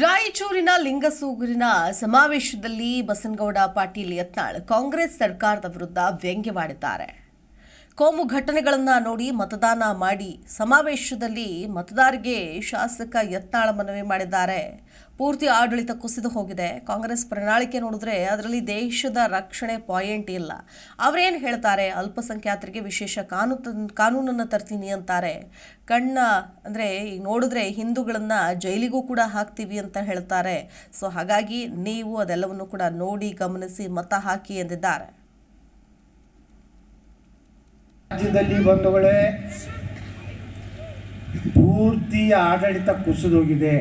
ರಾಯಚೂರಿನ ಲಿಂಗಸೂಗೂರಿನ ಸಮಾವೇಶದಲ್ಲಿ ಬಸನಗೌಡ ಪಾಟೀಲ್ ಯತ್ನಾಳ್ ಕಾಂಗ್ರೆಸ್ ಸರ್ಕಾರದ ವಿರುದ್ಧ ವ್ಯಂಗ್ಯವಾಡಿದ್ದಾರೆ. ಕೋಮು ಘಟನೆಗಳನ್ನು ನೋಡಿ ಮತದಾನ ಮಾಡಿ ಸಮಾವೇಶದಲ್ಲಿ ಮತದಾರರಿಗೆ ಶಾಸಕ ಯತ್ನಾಳ ಮನವಿ ಮಾಡಿದ್ದಾರೆ. ಪೂರ್ತಿ ಆಡಳಿತ ಕುಸಿದು ಹೋಗಿದೆ. ಕಾಂಗ್ರೆಸ್ ಪ್ರಣಾಳಿಕೆ ನೋಡಿದ್ರೆ ಅದರಲ್ಲಿ ದೇಶದ ರಕ್ಷಣೆ ಪಾಯಿಂಟ್ ಇಲ್ಲ. ಅವರೇನು ಹೇಳ್ತಾರೆ? ಅಲ್ಪಸಂಖ್ಯಾತರಿಗೆ ವಿಶೇಷ ಕಾನೂನು ಕಾನೂನನ್ನು ತರ್ತೀನಿ ಅಂತಾರೆ. ಕಣ್ಣ ಅಂದರೆ ಈಗ ನೋಡಿದ್ರೆ ಹಿಂದೂಗಳನ್ನು ಜೈಲಿಗೂ ಕೂಡ ಹಾಕ್ತೀವಿ ಅಂತ ಹೇಳ್ತಾರೆ. ಸೊ ಹಾಗಾಗಿ ನೀವು ಅದೆಲ್ಲವನ್ನು ಕೂಡ ನೋಡಿ ಗಮನಿಸಿ ಮತ ಹಾಕಿ ಎಂದಿದ್ದಾರೆ. ರಾಜ್ಯದಲ್ಲಿ ಬಂಧುಗಳೇ, ಪೂರ್ತಿ ಆಡಳಿತ ಕುಸಿದೋಗಿದೆ.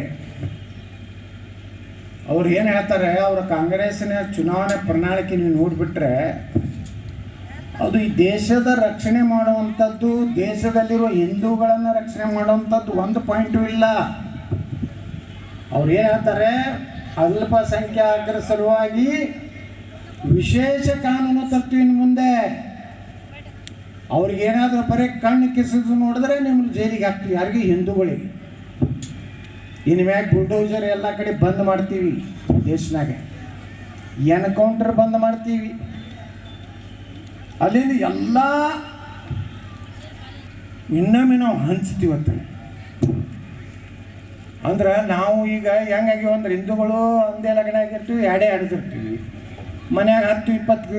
ಅವ್ರು ಏನು ಹೇಳ್ತಾರೆ, ಅವರ ಕಾಂಗ್ರೆಸ್ಸಿನ ಚುನಾವಣೆ ಪ್ರಣಾಳಿಕೆ ನೀವು ನೋಡಿಬಿಟ್ರೆ, ಅದು ಈ ದೇಶದ ರಕ್ಷಣೆ ಮಾಡುವಂಥದ್ದು ದೇಶದಲ್ಲಿರುವ ಹಿಂದೂಗಳನ್ನು ರಕ್ಷಣೆ ಮಾಡುವಂಥದ್ದು ಒಂದು ಪಾಯಿಂಟು ಇಲ್ಲ. ಅವ್ರು ಏನು ಹೇಳ್ತಾರೆ, ಅಲ್ಪಸಂಖ್ಯಾತರ ಸಲುವಾಗಿ ವಿಶೇಷ ಕಾನೂನು ತತ್ವಿನ ಮುಂದೆ. ಅವ್ರಿಗೇನಾದರೂ ಬರೀ ಕಣ್ಣು ಕಿಸಿದು ನೋಡಿದ್ರೆ ನಿಮ್ಮನ್ನು ಜೈಲಿಗೆ ಹಾಕ್ತೀವಿ. ಯಾರಿಗೆ ಹಿಂದೂಗಳಿಗೆ ಇನ್ನು ಮ್ಯಾಗ ಬುಲ್ಡೋಜರ್ ಎಲ್ಲ ಕಡೆ ಬಂದ್ ಮಾಡ್ತೀವಿ ದೇಶನಾಗ. ಎನ್ಕೌಂಟರ್ ಬಂದ್ ಮಾಡ್ತೀವಿ. ಅಲ್ಲಿಂದ ಎಲ್ಲ ಇನ್ನೊಮ್ಮೆ ನಾವು ಅಂತ ಅಂದ್ರೆ ನಾವು ಈಗ ಹೆಂಗಾಗಿ ಅಂದ್ರೆ ಹಿಂದೂಗಳು ಒಂದೇ ಲಗ್ನ ಆಗಿರ್ತೀವಿ, ಎರಡೇ ಆಡ್ತಿರ್ತೀವಿ. ಮನ್ಯಾಗ ಹತ್ತು ಇಪ್ಪತ್ತು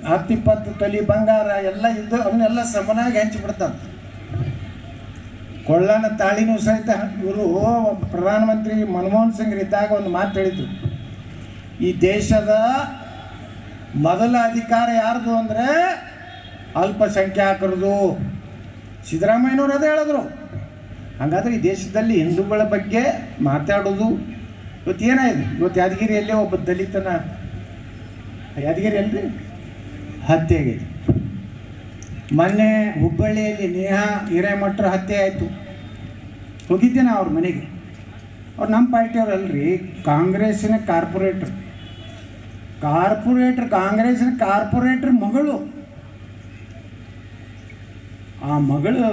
ಕ- ಹತ್ತು ಇಪ್ಪತ್ತು ತೊಲಿ ಬಂಗಾರ ಎಲ್ಲ ಇದ್ದು ಅವನ್ನೆಲ್ಲ ಸಮನಾಗಿ ಹಂಚಿಬಿಡ್ತಾರೆ ಕೊಳ್ಳನ ತಾಳಿನೂ ಸಹಿತ ಇವರು ಪ್ರಧಾನಮಂತ್ರಿ ಮನಮೋಹನ್ ಸಿಂಗ್ ಇದ್ದಾಗ ಒಂದು ಮಾತು ಹೇಳಿದ್ರು. ಈ ದೇಶದ ಮೊದಲ ಅಧಿಕಾರ ಯಾರ್ದು ಅಂದರೆ ಅಲ್ಪಸಂಖ್ಯಾತರದು ಸಿದ್ದರಾಮಯ್ಯನವ್ರು ಅದೇ ಹೇಳಿದ್ರು. ಹಾಗಾದ್ರೆ ಈ ದೇಶದಲ್ಲಿ ಹಿಂದೂಗಳ ಬಗ್ಗೆ ಮಾತಾಡೋದು ಇವತ್ತು ಏನಾಯಿತು ಇವತ್ತು ಯಾದಗಿರಿಯಲ್ಲಿ ಒಬ್ಬ ದಲಿತನ, ಯಾದಗಿರಿ ಅಲ್ರಿ? ಹತ್ಯೆ ಆಗಿದೆ ಮೊನ್ನೆ ಹುಬ್ಬಳ್ಳಿಯಲ್ಲಿ ನೇಹಾ ಹಿರೇಮಠರ ಹತ್ಯೆ ಆಯಿತು ಹೋಗಿದ್ದೆ ನಾ ಅವ್ರ ಮನೆಗೆ. ಅವ್ರು ನಮ್ಮ ಪಾರ್ಟಿಯವ್ರು ಅಲ್ರಿ ಕಾಂಗ್ರೆಸ್ಸಿನ ಕಾರ್ಪೊರೇಟ್ರ್. ಕಾರ್ಪೊರೇಟ್ರ್, ಕಾಂಗ್ರೆಸ್ಸಿನ ಕಾರ್ಪೊರೇಟ್ರ್ ಮಗಳು. ಆ ಮಗಳು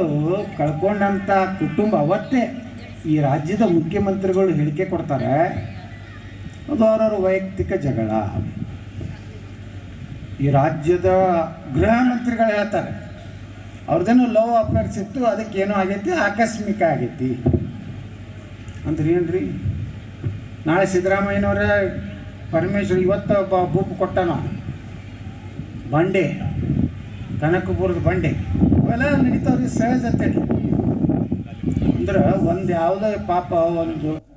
ಕಳ್ಕೊಂಡಂಥ ಕುಟುಂಬ ಅವತ್ತೇ ಈ ರಾಜ್ಯದ ಮುಖ್ಯಮಂತ್ರಿಗಳು ಹೇಳಿಕೆ ಕೊಡ್ತಾರೆ. ಅದು ಅವರವ್ರ ವೈಯಕ್ತಿಕ ಜಗಳ. ಈ ರಾಜ್ಯದ ಗೃಹ ಮಂತ್ರಿಗಳು ಹೇಳ್ತಾರೆ. ಅವ್ರದ್ದೇನೋ ಲವ್ ಅಫೇರ್ಸ್ ಇತ್ತು ಏನೋ ಆಗೈತಿ, ಆಕಸ್ಮಿಕ ಆಗೈತಿ. ಅಂದ್ರೆ ಏನ್ರಿ? ನಾಳೆ ಸಿದ್ದರಾಮಯ್ಯನವರೇ ಪರಮೇಶ್ವರ್ ಇವತ್ತು ಒಬ್ಬ ಬೂಪ್ ಕೊಟ್ಟನ. ಬಂಡೆ, ಕನಕಪುರದ ಬಂಡೆ. ಅವೆಲ್ಲ ನಡೀತಾವ್ರಿ, ಸಹಜ ಅಂತೇಳಿ. ಅಂದ್ರೆ ಒಂದು ಯಾವುದೇ ಪಾಪ ಒಂದು